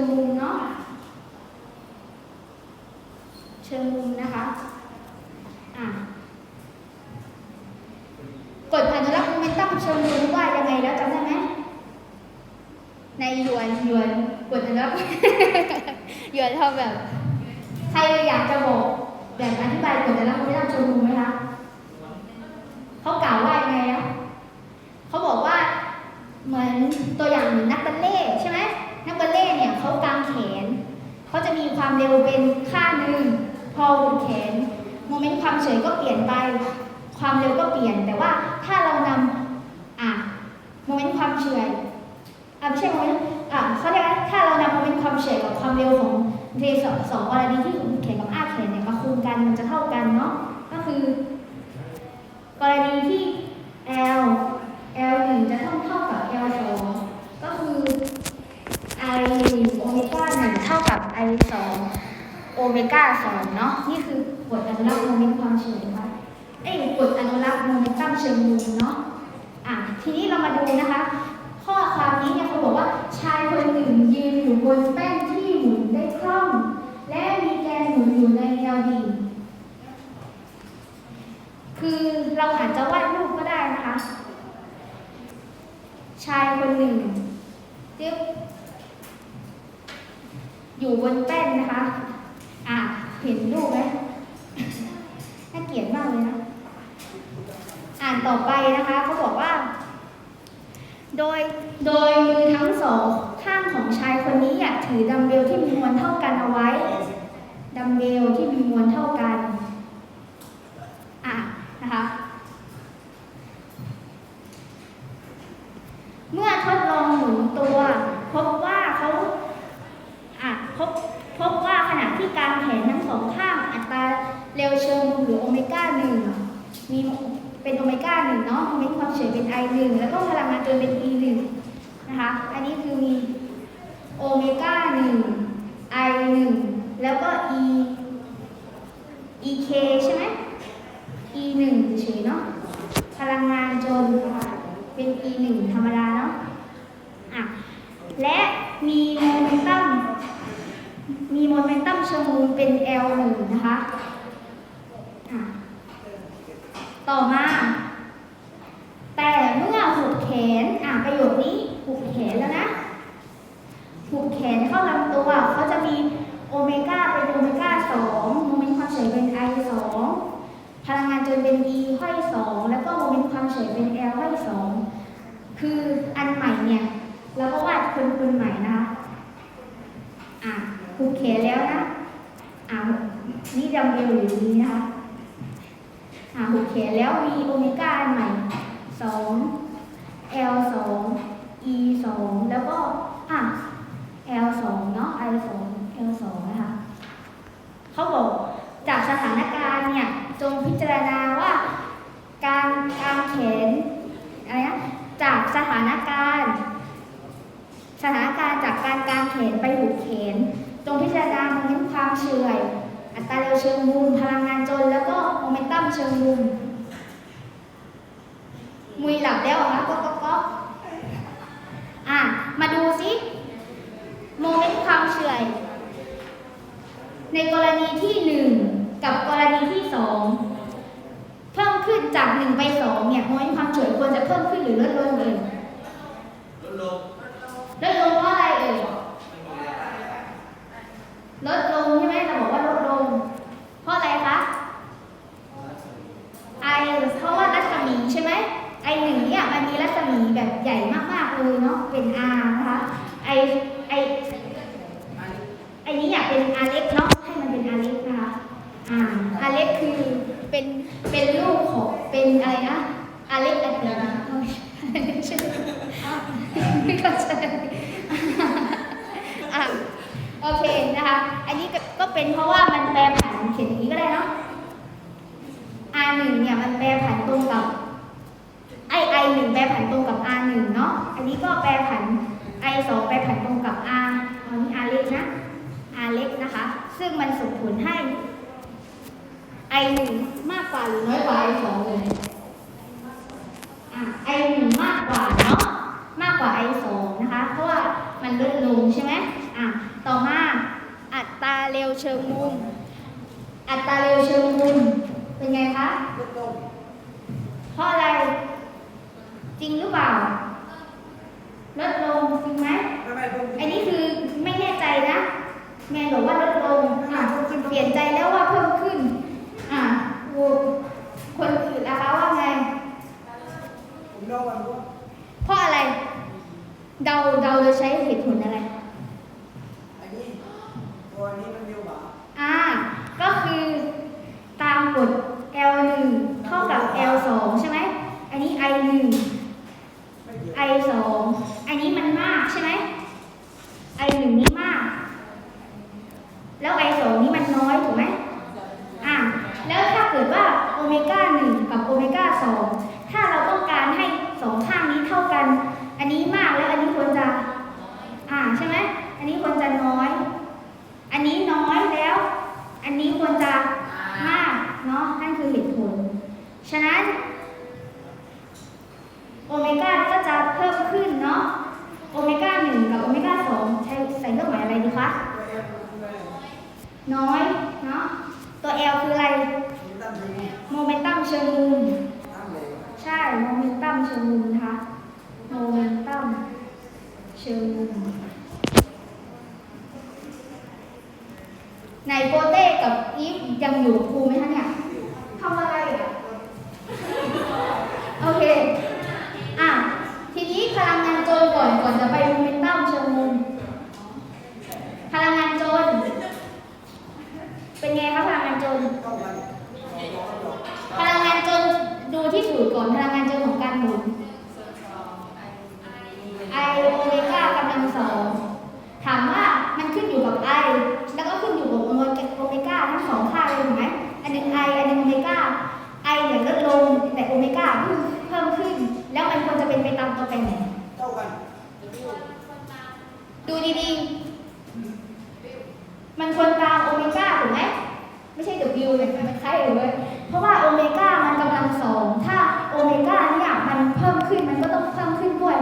งมุมเนาะเชิงมุมนะคะอะกฎอนุรักษ์โมเมนตัมเชิงมุมว่ายังไงแล้วจำได้ไหมในหยวนหยวนกฎอนุรักษ์หยวนเท่าแบบ ใครอยากจะบอกแบบอธิบายกฎอนุรักษ์โมเมนตัมเชิงมุมไหมคะเขากล่าวว่ายังไงอะเขาบอกว่า เหมือนตัวอย่างเหมือนนักบัลเล่ต์ใช่ไหมนักบัลเล่ต์เนี่ยเขากางแขน เขาจะมีความเร็วเป็นค่าหนึ่งพอหมุนแขน โม เฉยก็เปลี่ยนไป ความเร็วก็เปลี่ยน แต่ว่าถ้าเรานำอะโมเมนต์ความเฉยอะไม่ใช่โมเมนต์อะเขาเรียกว่าถ้าเรานำโมเมนต์ความเฉยกับความเร็วของเรสสองกรณีที่หมุนแขนกับอ้าแขนเนี่ยมาคูณกันมันจะเท่ากันเนาะก็คือ กรณีที่ L L หนึ่งจะต้องเท่ากับ L สองก็คือ I โอเมก้าหนึ่งเท่ากับ I สองโอเมก้าสองเนาะนี่คือ กฎอนุรักษ์โมเมนต์ความเฉยนะคะเอ้ยกฎอนุรักษ์โมเมนตัมเชิงมุมเนาะอะทีนี้เรามาดูนะคะ ข้อความนี้เนี่ยเขาบอกว่าชายคนหนึ่งยืนอยู่บนแป้นที่หมุนได้คล่อง และมีแกนหมุนอยู่ในแนวดิ่งคือเราอาจจะวาดรูปก็ได้นะคะ ชายคนหนึ่งจึ๊บอยู่บนแป้นนะคะ อะเห็นรูปไหมน่าเกลียดมากเลยนะ อ่านต่อไปนะคะเขาบอกว่า โดยโดยมือทั้งสองข้างของชายคนนี้อยากถือดัมเบลที่มีมวลเท่ากันเอาไว้ ดัมเบลที่มีมวลเท่ากันอะนะคะเมื่อทดลองหมุนตัว พบว่าเขาอะพบพบว่าขณะที่การแขนทั้งสองข้างอัตราเร็วเชิงหรือโอเมก้าหนึ่งมี เป็นโอเมก้าหนึ่งเนาะโมเมนต์ความเฉยเป็น I หนึ่งแล้วก็พลังงานเกินเป็น E หนึ่งนะคะ อันนี้คือมีโอเมก้าหนึ่ง I หนึ่งแล้วก็ E EK ใช่ไหม E หนึ่งเฉยเนาะ พลังงานจนเป็น E หนึ่งธรรมดาเนาะอะและมีโมเมนตัม มีโมเมนตัมเชิงมุมเป็น L หนึ่งนะคะ ต่อมา แต่เมื่อหุบแขน อะประโยคนี้หุบแขนแล้วนะ หุบแขนเข้าลำตัวเขาจะมีโอเมก้าเป็นโอเมก้าสองโมเมนต์ความเฉยเป็น I สองพลังงานจนเป็น E ห้อยสองแล้วก็โมเมนต์ความเฉยเป็น L ห้อยสองคืออันใหม่เนี่ยเราก็วาดคนคนใหม่นะคะอะหุบแขนแล้วนะ อะนี่ดัมเบลอยู่นี้นะคะอะหุบแขนแล้วมีโอเมก้าอันใหม่สอง L สอง E สองแล้วก็อะ L สองเนาะ I สอง L สองนะคะเขาบอกจากสถานการณ์เนี่ยจงพิจารณาว่าการกางแขนอะไรนะจากสถานการณ์ สถานการณ์จากการกางแขนไปหุบแขน จงพิจารณาโมเมนต์ความเฉื่อย อัตราเร็วเชิงมุมพลังงานจน แล้วก็โมเมนตัมเชิงมุมมุยหลับแล้วเหรอคะก็ก็ก็อะ มาดูซิโมเมนต์ความเฉื่อย ในกรณีที่หนึ่งกับกรณีที่สองเพิ่มขึ้นจากหนึ่งไปสองเนี่ยโมเมนต์ความเฉื่อยควรจะเพิ่มขึ้นหรือลดลงเอ่ย ลดลง ลดลงเพราะอะไรเอ่ยลดลงใช่ไหมเราบอกว่าลดลง เพราะอะไรคะไอเพราะว่ารัศมีใช่ไหมไอหนึ่งเนี่ยมันมีรัศมีแบบ ใหญ่มากๆเลยเนาะเป็น R นะคะไอไอไอนี้อยากเป็น R เล็กเนาะให้มันเป็น R เล็กนะคะอ่า R เล็กคือเป็นเป็นลูกของเป็นอะไรนะ R เล็กอันนี้ไม่ใช่ไม่เข้าใจอะโอเคนะคะ อันนี้ก็เป็นเพราะว่ามันแปรผันเขียนอย่างนี้ก็ได้เนาะ R หนึ่งเนี่ยมันแปรผันตรงกับไอไอหนึ่งแปรผันตรงกับ R หนึ่งเนาะ อันนี้ก็แปรผัน I สองแปรผันตรงกับ R อันนี้ R เล็กนะ R เล็กนะคะ ซึ่งมันส่งผลให้ I หนึ่งมากกว่าหรือน้อยกว่า I สองเลย อะ I หนึ่งมากกว่าเนาะมากกว่า I สองนะคะ เพราะว่ามันลดลงใช่ไหมอะต่อมาอัตราเร็วเชิงมุม อัตราเร็วเชิงมุมเป็นไงคะลดลงเพราะอะไร จริงหรือเปล่า ลดลงจริงไหม ไม่ไม่เพิ่ม อันนี้คือไม่แน่ใจนะ แม่บอกว่าลดลงอะเปลี่ยนใจแล้วว่าเพิ่มขึ้น อะโหวตคนอื่นล่ะคะว่าไง ผมเดาวันว่า เพราะอะไร เดาเดาโดยใช้เหตุผลอะไร อันนี้ตัวนี้มันเร็วกว่า อ่า ก็คือตามกฎ L 1เท่ากับ L 2ใช่ไหม อันนี้ I 1 ไม่เยอะ I 2อันนี้มันมากใช่ไหม I 1นี่มาก แล้ว I 2นี่มันน้อยถูกไหมอ่า แล้วถ้าเกิดว่าโอเมก้า1กับโอเมก้า2ถ้าเราต้องการให้สองข้างนี้เท่ากัน อันนี้มากแล้วอันนี้ควรจะ อ่าใช่ไหม อันนี้ควรจะน้อย อันนี้น้อยแล้ว อันนี้ควรจะมากเนาะ นั่นคือเหตุผล ฉะนั้นโอเมก้าก็จะเพิ่มขึ้นเนาะ โอเมก้าหนึ่งกับโอเมก้าสองใช้ใส่เครื่องหมายอะไรดีคะ น้อยเนาะ ตัว L คืออะไร โมเมนตัมเชิงมุม ใช่ โมเมนตัมเชิงมุมนะคะ โมเมนตัมเชิงมุม ไหนโปเต้กับอีฟยังอยู่กับครูไหมคะเนี่ยทำอะไรอะ โอเค อะ ทีนี้พลังงานโจรก่อนก่อนจะไปโมเมนตัมเชิงมุม พลังงานโจร เป็นไงคะพลังงานโจร เท่ากันร้อนดอก พลังงานโจรดู ที่สูตรก่อนพลังงานโจรของการหมุน I โอเมก้ากำลังสองถามว่ามันขึ้นอยู่กับ I แล้วก็ขึ้นอยู่กับโอเมก้าโอเมก้าทั้งสองค่าเลยถูกไหมอันหนึง I อันหนึงโอเมก้า I เนี่ยลดลงแต่โอเมก้าเพิ่มเพิ่มขึ้น แล้วมันควรจะเป็นไปตามตัวแปรไหนเท่ากันดูดีๆ มันควรตามโอเมก้าถูกไหมไม่ใช่ W เลยมันใช่เลยเพร นมันก็ต้องเพิ่มขึ้นด้วย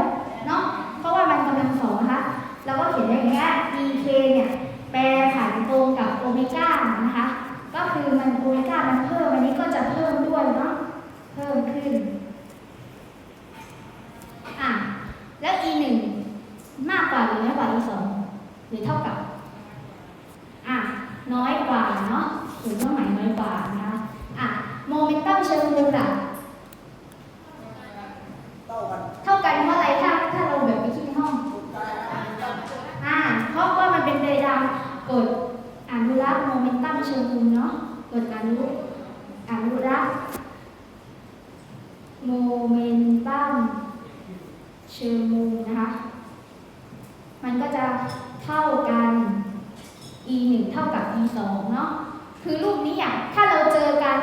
เนาะเพราะว่ามันกำลังสองนะคะเราก็เขียนอย่างเงี้ย dk เนี่ยแปรผันตรงกับโอเมก้านะคะ ก็คือมันโอเมก้ามันเพิ่มอันนี้ก็จะเพิ่มด้วยเนาะเพิ่มขึ้นอะแล้ว e หนึ่งมากกว่าหรือน้อยกว่า e สองหรือเท่ากับ อะ น้อยกว่าเนาะหรือว่าหมายน้อยกว่านะคะ อะ โมเมนตัมเชิงมุมล่ะ เท่ากัน เท่ากันเพราะอะไรถ้าถ้าเราแบบไปคิดในห้อง สุดท้ายนะตั้ง อ่า เพราะว่ามันเป็นไปตามกฎอนุรักษ์โมเมนตัมเชิงมุมเนาะ กฎอนุอนุรักษ์โมเมนตัมเชิงมุมนะคะ มันก็จะเท่ากัน e 1เท่า องเนาะคือรูปนี้อะถ้าเราเจอกัน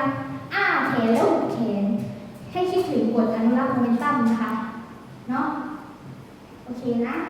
อ้าแขนแล้วหุบแขน ให้คิดถึงกฎอนุรักษ์โมเมนตัมนะคะเนาะโอเคนะ